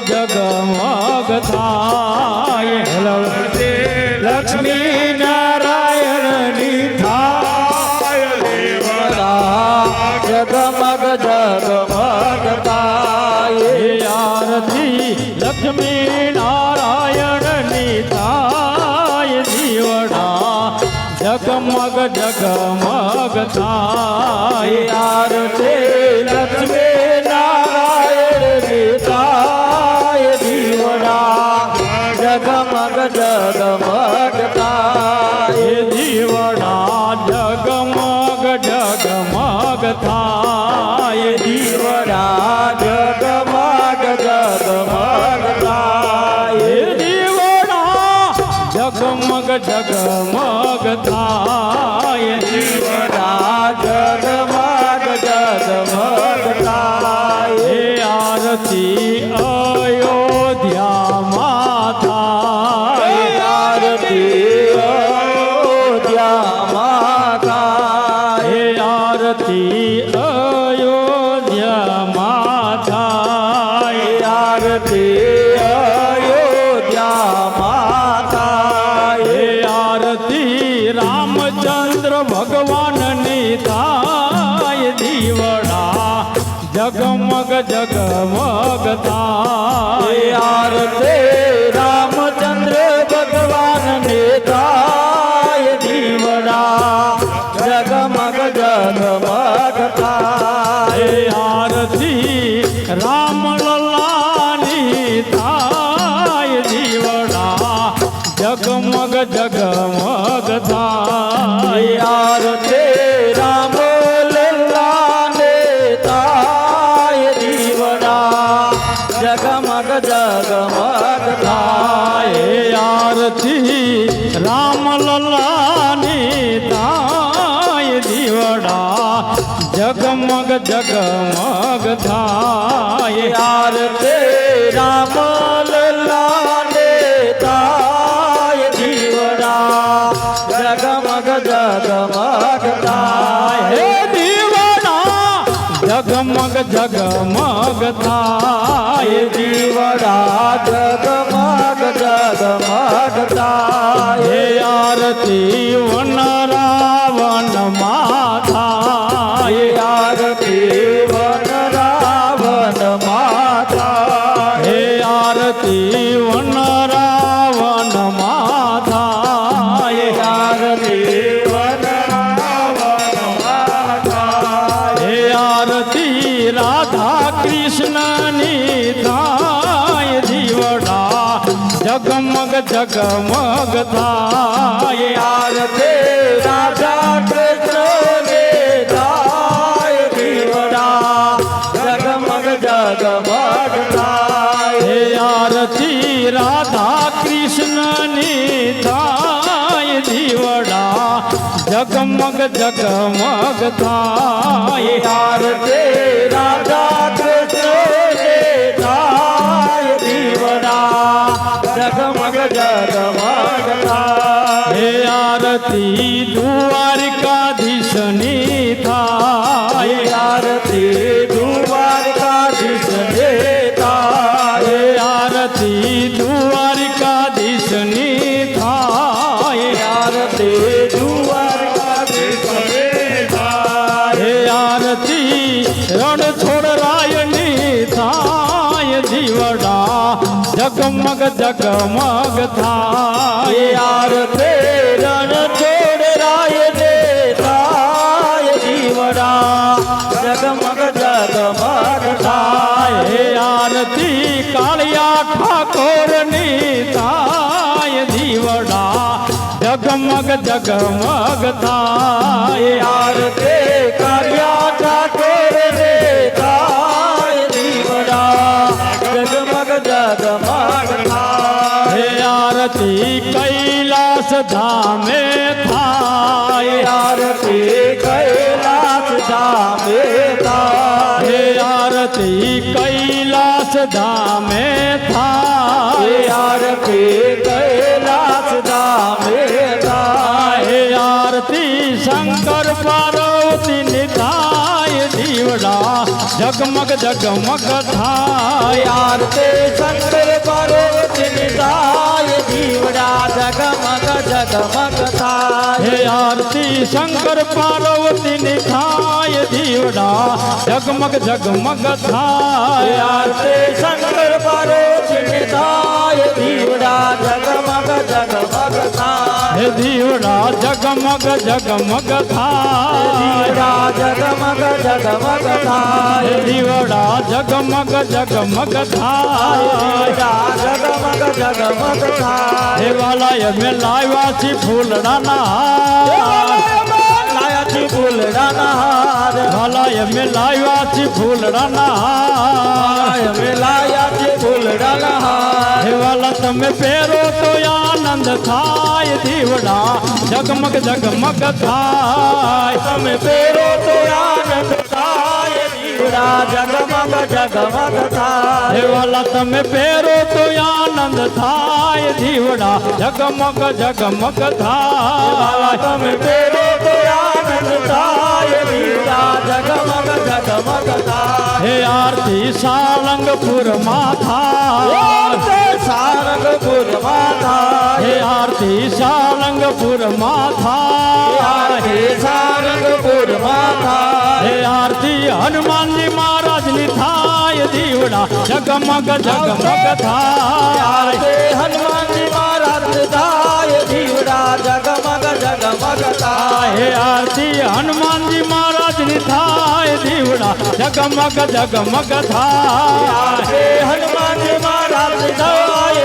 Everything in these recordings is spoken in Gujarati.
જગમગ થાય. લક્ષ્મી જગમગ જગમગ થાય. જીવડા જગમગ જગમગ થાય હે આરતી. જગમગ થાય આરતી રામ જગમગ જગમગ થાય દીવડા જગમગ જગમગ થાય હે આરતી વન રાવણ માથાય આરતી વન રાવણ માથા હે આરતી વન રાવણ જગમગ થાય આરતી રાધા કૃષ્ણને થાય દીવડા જગમગ જગમગ થાય આરતી રાધા કૃષ્ણની થાય દીવડા જગમગ જગમગ થાય આરતી રાધા આરતી દ્વારકાધીશની થાય. આરતી દ્વારકાધીશને થાય. આરતી દ્વારકાધીશની થાય. આરતી દ્વારકાધીશને થાય. આરતી રણ છોડ રાયની થાય. જીવડા જગમગ જગમગ થાય. આરતી રણ છોડ રાયને થાય જીવડા. જગમગ જગમગ થાય. આરતી કાળિયા ઠાકોરની થાય જીવડા. જગમગ જગમગ થાય. આરતી કાળિયા ઠાકોરને થાય દીવડા જગમગ જગમગ થાય હે આરતી કૈલાસ ધામે થાય આરતી કૈલાસ ધામે થાય હે આરતી ધામે એ થાય આરતી કૈલાસ ધામે થાય હે આરતી શંકર પાર્વતી થાય દીવડા જગમગ જગમગ થાય. આરતી શંકર પાર્વતી થાય દીવડા જગમગ જગમગ થાય. આરતી શંકર પાર્વતી થાય દીવડા જગમગ જગમગ થાય. આરતી શંકર પાર્વતી થાય जगमग जगमग था हे जगमग जगमग था दीवड़ा जगमग जगमग था हे जगमग जगमग था हे वाला में लाइवासी राना ना વાસી ફૂલ રાનાહાર ભલાય મેલાય વાસી ફૂલ રાનાહાર અમે લાયાથી ફૂલડાના હાર હે વાલા તમે પહેરો તો આનંદ થાય દીવડા જગમગ જગમગ થાય. તમે પહેરો તો આનંદ થાય દીવડા જગમગ જગમગ થાય. હે વાલા તમે પહેરો તો આનંદ થાય દીવડા જગમગ જગમગ થાય. તમે પહેરો તો આનંદ થાય દીવડા જગમગ જગમગ થાય. हे आरती सारंगपुर माथा सारंगपुर माथा हे आरती सारंगपुर माथा हे सारंगपुर माथा हे आरती हनुमान जी महाराज ने थाय दीवड़ा जगमग जगमग था। हनुमान जी महाराज थाय दीवड़ा जगमग जगमग થાય હે આરતી હનુમાનજી મહારાજની થાય દીવડા જગમગ જગમગ થાય. આરતી હનુમાનજી મહારાજ થાય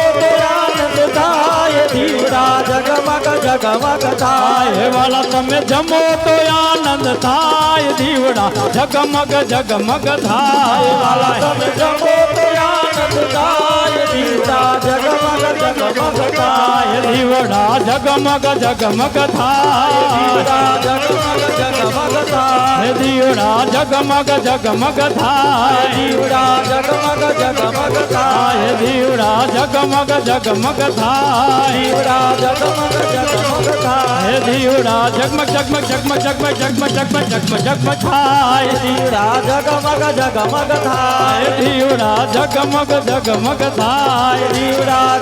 થાય દીવડા જગમગ જગમગ થાય વાલા, તમે જમો તો આનંદ થાય, દીવડા જગમગ જગમગ થાય. વાલા તમે થાય હે દીવડા જગમગ જગમગ થાય દીવડા જગમગ જગમગ થાય હે દીવડા જગમગ જગમગ થાય દીવડા જગમગ જગમગ થાય હે દીવડા જગમગ જગમગ થાય દીવડા જગમગ જગમગ થાય હે દીવડા જગમગ જગમગ જગમગ જગમગ જગમગ જગમગ જગમગ જગમગ થાય દીવડા જગમગ જગમગ થાય હે દીવડા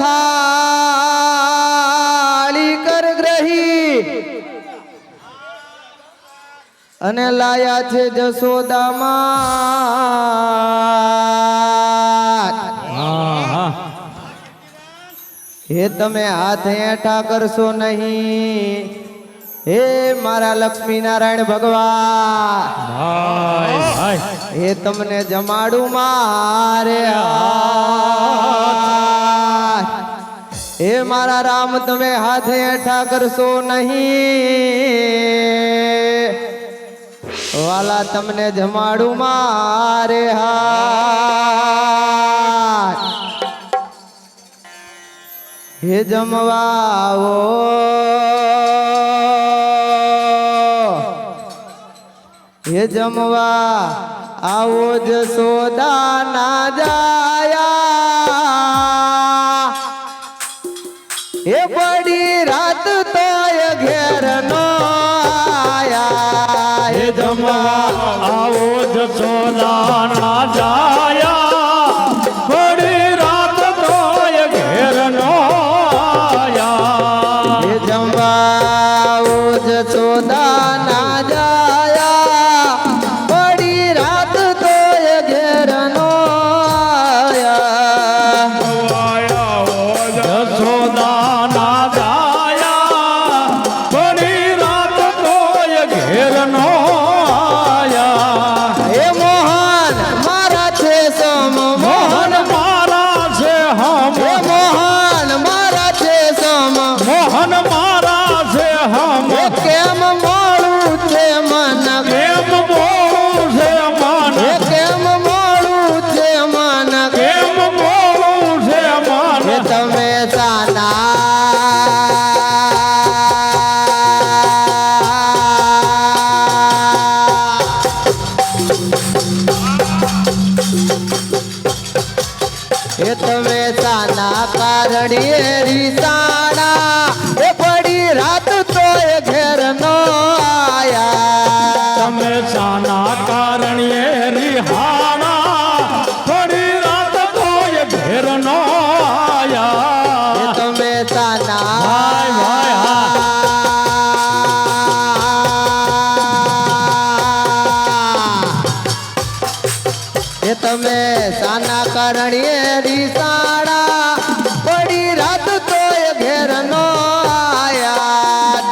થાળી કર ગ્રહી. અને લાયા છે જશોદામાં. હા હા હે તમે હાથ હેઠા કરશો નહીં. હે મારા લક્ષ્મી નારાયણ ભગવાન હે તમને જમાડું મારે. હાથ. હે મારા રામ, તમે હાથે એઠા કરશો નહીં. વાલા, તમને જમાડું મારે હા હે જમવાઓ. હે જમવા, આવો જશોદા ના જાયા સાના કારણીએ રીસાણા. એ પડી રાત તો એ ઘેર નો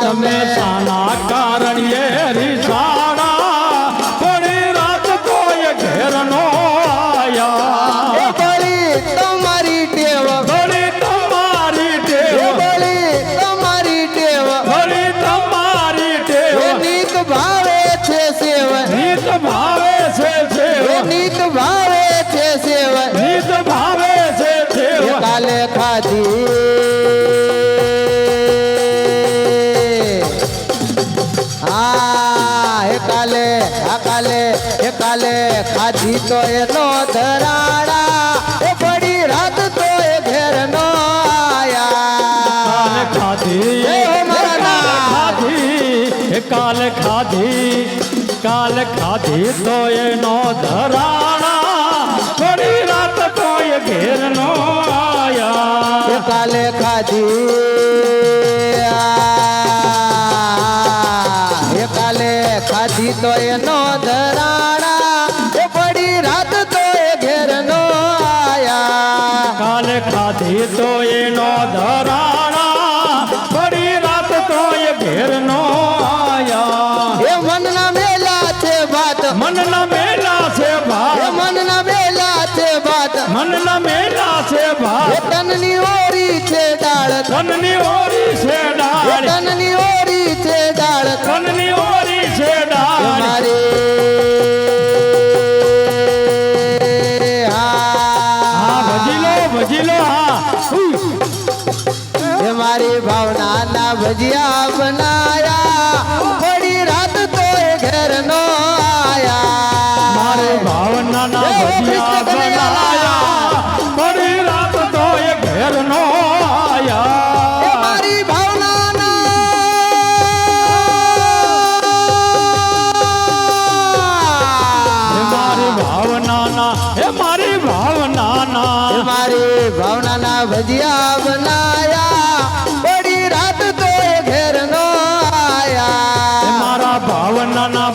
તમે શાના આ કાલે એ કાલે ખાધી તો એનો ધરાડા એ પડી રાત તો એ ઘેર નો કાલે આયા ખાધી એ ખાધી એ કાલે ખાધી કાલે ખાધી તો એનો ધરાણા થોડી રાત કોઈ ઘેર નો આયા. કાલે ખાધી. ખાધી તો એનો ધરાણા. એ પડી રાત તો એ ઘેર નો આયા. કાલે ખાધી તો એનો ધરાણા. પડી રાત ઘેર નો આયા. એ મનના મેલા છે વાત. મનના મેલા છે એ ભાઈ મનના મેલા છે વાત. મનના મેલા છે એ ભાઈ તનની ઓરી છે ડાળ. ધનની ઓરી છે ડાળ. તનની ઓરી મારી ભાવના ના ભજીયા બનાયા.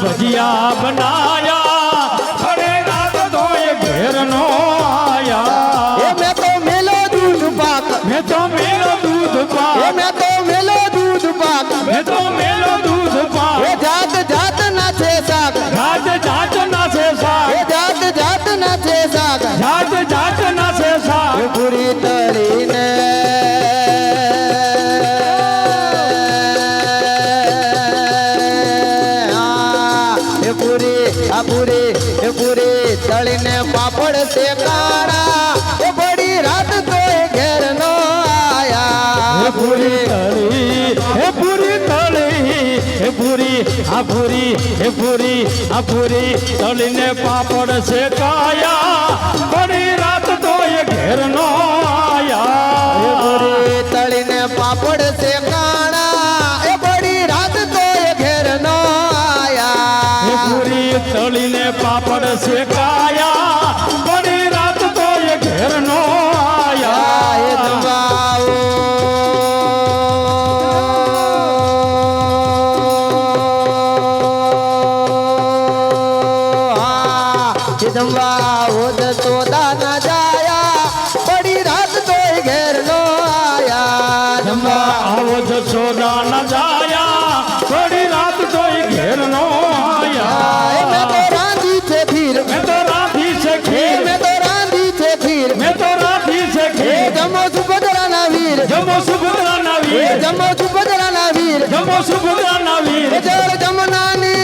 ભાવના ના પૂરી આ પૂરી એ પૂરી તળીને પાપડ શેકાણા એ બડી રાત તો એ ઘેર નો આયા હે પૂરી તળી હે પૂરી તળી હે પૂરી આ પૂરી હે પૂરી આ પૂરી તળીને પાપડ શેકાયા ઘણી રાત તો એ ઘેર નો એ આયા પૂરી તળીને પાપડ શેકાણા તળીને પાપડ શેકાયા વીર. જમો છું બદરાના વીર. જમો સુભદ્રા ના વીર જળ જમનાની.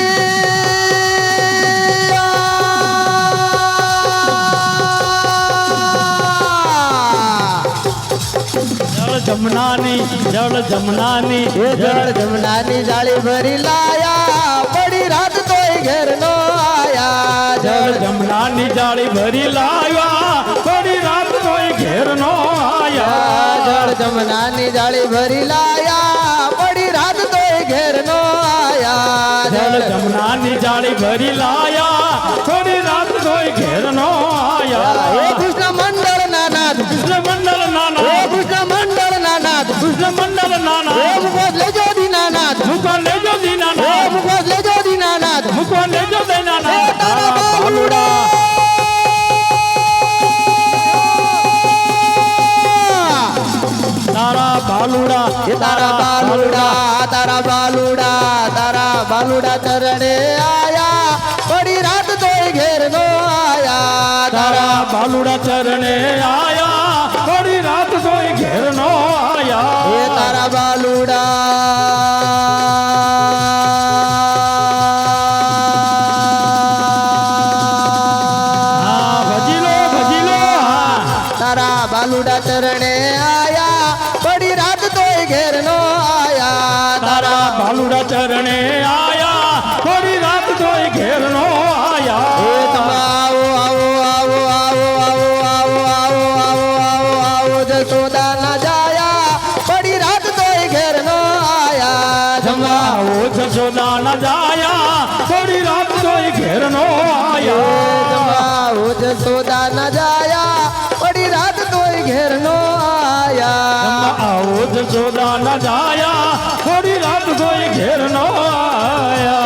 જળ જમનાની જળ જમનાની એ જળ જમનાની જાળી ભરી લાયા. પડી રાત તોય ઘેર નો આયા. જળ જમનાની જાળી ભરી લાવ્યા પડી રાત તોય ઘેર નો જળ જમનાની જાળી ભરી લાયા પડી રાત તોય ઘેર નો આયા જળ જળ જમનાની જાળી ભરી લાયા થોડી રાત કોઈ ઘેર નો હે આયા કૃષ્ણ મંડળ ના નાથ કૃષ્ણ મંડળ હે નાના કૃષ્ણ મંડળ ના નાથ કૃષ્ણ મંડળ હે નાના મુખોશ લેજો દીનાનાથ મૂકો લેજો હે દીનાના મુખોશ લેજો દીનાનાથ મૂકો લેજો દીનાના હે તારા બાલુડા એ તારા બાલુડા તારા બાલુડા તારા બાલુડા ચરણે આયા. પડી રાત તોય ઘેર નો આયા. તારા બાલુડા ચરણે આયા तो सोदा न जाया। बड़ी रात तो घेर न आया। जमाओ जसोदा न जाया। बड़ी रात तो घेर न आया। जमाओ जसोदा न जाया। बड़ी रात तो घेर न आया। जमाओ जसोदा न जाया। बड़ी रात तो घेर न आया।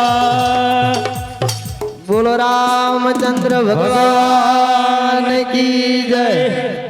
बोलो रामचंद्र भगवान की जय।